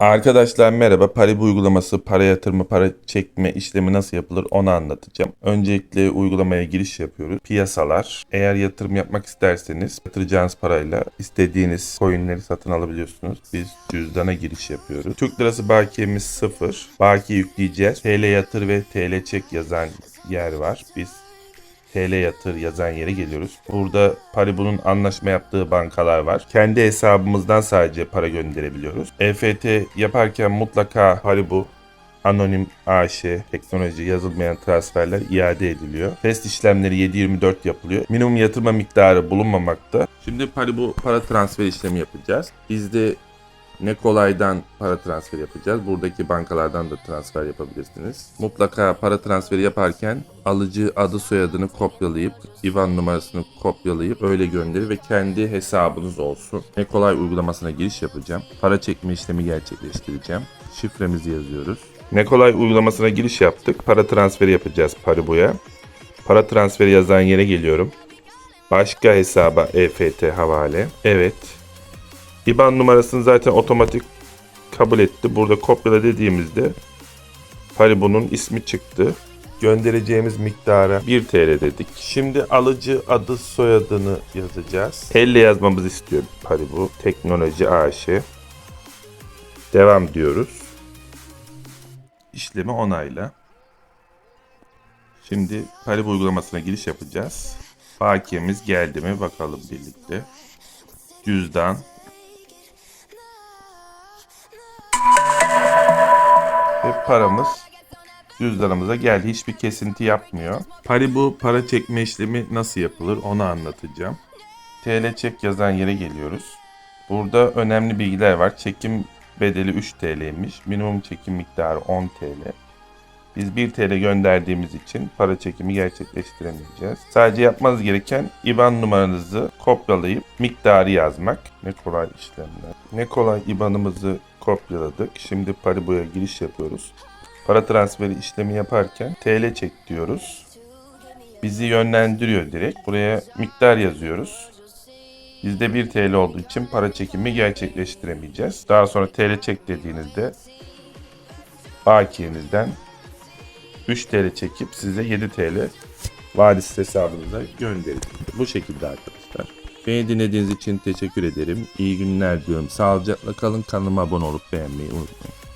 Arkadaşlar merhaba. Paribu uygulaması, para yatırma, para çekme işlemi nasıl yapılır onu anlatacağım. Öncelikle uygulamaya giriş yapıyoruz. Piyasalar. Eğer yatırım yapmak isterseniz yatıracağınız parayla istediğiniz coinleri satın alabiliyorsunuz. Biz cüzdana giriş yapıyoruz. Türk lirası bakiyemiz sıfır. Baki yükleyeceğiz. TL yatır ve TL çek yazan yer var. Biz TL yatır yazan yere geliyoruz. Burada Paribu'nun anlaşma yaptığı bankalar var. Kendi hesabımızdan sadece para gönderebiliyoruz. EFT yaparken mutlaka Paribu Anonim AŞ teknoloji yazılmayan transferler iade ediliyor. Test işlemleri 7-24 yapılıyor. Minimum yatırma miktarı bulunmamakta. Şimdi Paribu para transfer işlemi yapacağız. Bizde ne kolaydan para transferi yapacağız. Buradaki bankalardan da transfer yapabilirsiniz. Mutlaka para transferi yaparken alıcı adı soyadını kopyalayıp IBAN numarasını kopyalayıp öyle gönderir ve kendi hesabınız olsun. Ne kolay uygulamasına giriş yapacağım. Para çekme işlemi gerçekleştireceğim. Şifremizi yazıyoruz. Ne kolay uygulamasına giriş yaptık. Para transferi yapacağız Paribu'ya. Para transferi yazan yere geliyorum. Başka hesaba EFT havale. Evet. IBAN numarasını zaten otomatik kabul etti. Burada kopyala dediğimizde Paribu'nun ismi çıktı. Göndereceğimiz miktara 1 TL dedik. Şimdi alıcı adı soyadını yazacağız. Elle yazmamızı istiyor Paribu. Teknoloji AŞ. Devam diyoruz. İşlemi onayla. Şimdi Paribu uygulamasına giriş yapacağız. Bakiyemiz geldi mi bakalım birlikte. Cüzdan, ve paramız cüzdanımıza geldi. Hiçbir kesinti yapmıyor. Paribu para çekme işlemi nasıl yapılır onu anlatacağım. TL çek yazan yere geliyoruz. Burada önemli bilgiler var. Çekim bedeli 3 TL'ymiş. Minimum çekim miktarı 10 TL. Biz 1 TL gönderdiğimiz için para çekimi gerçekleştiremeyeceğiz. Sadece yapmanız gereken IBAN numaranızı kopyalayıp miktarı yazmak. Ne kolay işlemler. Ne kolay IBAN'ımızı kopyaladık. Şimdi Paribu'ya giriş yapıyoruz. Para transferi işlemi yaparken TL çek diyoruz. Bizi yönlendiriyor direkt. Buraya miktar yazıyoruz. Bizde 1 TL olduğu için para çekimi gerçekleştiremeyeceğiz. Daha sonra TL çek dediğinizde bakiyenizden 3 TL çekip size 7 TL vadisiz hesabınıza gönderin. Bu şekilde arkadaşlar. Beni dinlediğiniz için teşekkür ederim. İyi günler diyorum. Sağlıcakla kalın. Kanalıma abone olup beğenmeyi unutmayın.